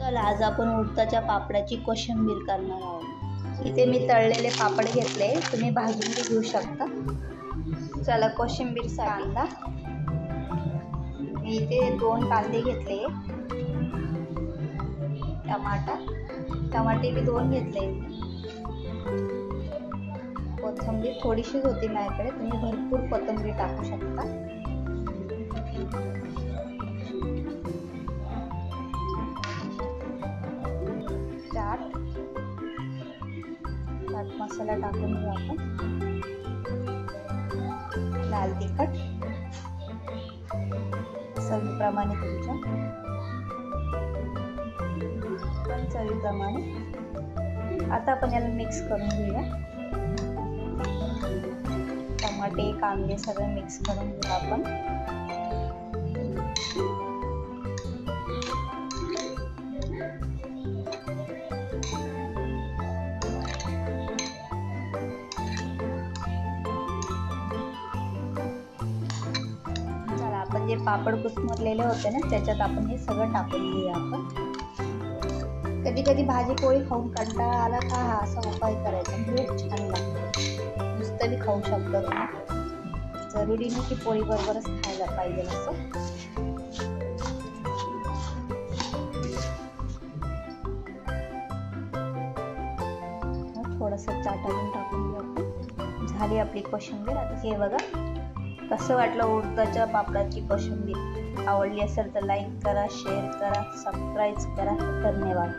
चला आज आपण उडताच्या पापडाची कोशिंबीर करणार आहोत. इथे मी तळलेले पापड घेतले. तुम्ही भाजून घेऊ शकता. चला कोशिंबीर कांदा. मी इथे दोन कांदे घेतले. टमाटा. टमाटे मी दोन घेतले. कोथिंबीर थोडीशीच होती माझ्याकडे. तुम्ही भरपूर कोथिंबीर टाकू शकता. चाट मसाला टाकून घेऊ आपण. लाल तिखट. चवीप्रमाणे तुमच्या पण चवीप्रमाणे. आता आपण याला मिक्स करून घेऊया. टमाटे कांदे सगळं मिक्स करून घेऊ आपण. जे पापड कुसमरलेले होते ना त्याच्यात आपण हे सगळं टाकून घेऊया आपण. कधी कधी भाजी पोळी खाऊन कंटाळा आला का हा असा उपाय करायचा. खूप छान लागतो. नुसतं बी खाऊ शकतो तुम्ही जरुरी नाही की पोळी बरोबरच खायला पाहिजे असं. थोडंसं चाटून टाकून घेऊ आपण. झाली आपली कोशिंबीर. आता हे बघा. कसं वाटलं उडदाच्या पापडाची कोशिंबीर? आवडली असेल तर लाईक करा शेअर करा सबस्क्राईब करा. धन्यवाद.